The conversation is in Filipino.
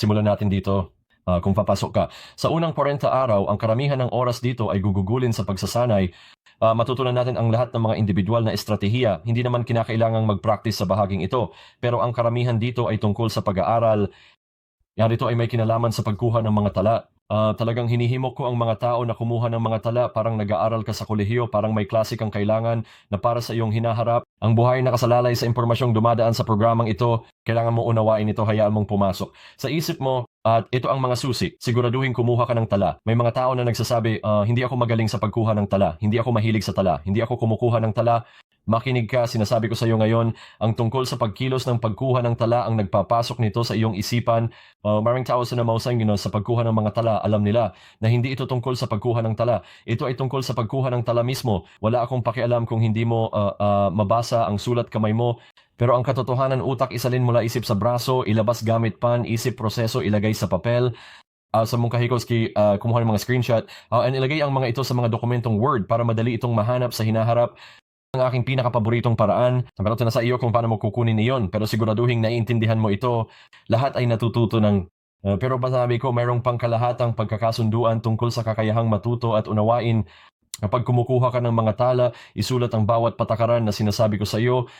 Simulan natin dito ah, kung papasok ka. Sa unang 40 araw, ang karamihan ng oras dito ay gugugulin sa pagsasanay. Ah, matutunan natin ang lahat ng mga individual na estratehiya. Hindi naman kinakailangang mag-practice sa bahaging ito. Pero ang karamihan dito ay tungkol sa pag-aaral. Yan ito ay may kinalaman sa pagkuha ng mga tala. Ah, talagang hinihimok ko ang mga tao na kumuha ng mga tala parang nag-aaral ka sa kolehiyo, parang may klase kang kailangan na para sa iyong hinaharap. Ang buhay nakasalalay sa impormasyong dumadaan sa programang ito, kailangan mo unawain ito, hayaan mong pumasok. Sa isip mo, at ito ang mga susi, siguraduhin kumuha ka ng tala. May mga tao na nagsasabi, "Ah, hindi ako magaling sa pagkuha ng tala, hindi ako mahilig sa tala, hindi ako kumukuha ng tala. Makinig ka, sinasabi ko sa iyo ngayon, ang tungkol sa pagkilos ng pagkuha ng tala ang nagpapasok nito sa iyong isipan. Uh, maraming tao sa namausang you know, sa pagkuha ng mga tala, alam nila na hindi ito tungkol sa pagkuha ng tala. Ito ay tungkol sa pagkuha ng tala mismo. Wala akong pakialam kung hindi mo ah, ah, mabasa ang sulat kamay mo. Pero ang katotohanan utak isalin mula isip sa braso, ilabas gamit pan, isip proseso ilagay sa papel. Ah, sa mong kahikoski, ah, kumuha ng mga screenshot, Ah, and ilagay ang mga ito sa mga dokumentong Word para madali itong mahanap sa hinaharap ang aking pinakapaboritong paraan. Pero na sa iyo kung paano mo kukunin iyon. Pero siguraduhin naiintindihan mo ito. Lahat ay natututo ng Uh, pero masabi ko, mayroong pangkalahatang pagkakasunduan tungkol sa kakayahang matuto at unawain. Kapag kumukuha ka ng mga tala, isulat ang bawat patakaran na sinasabi ko sa iyo.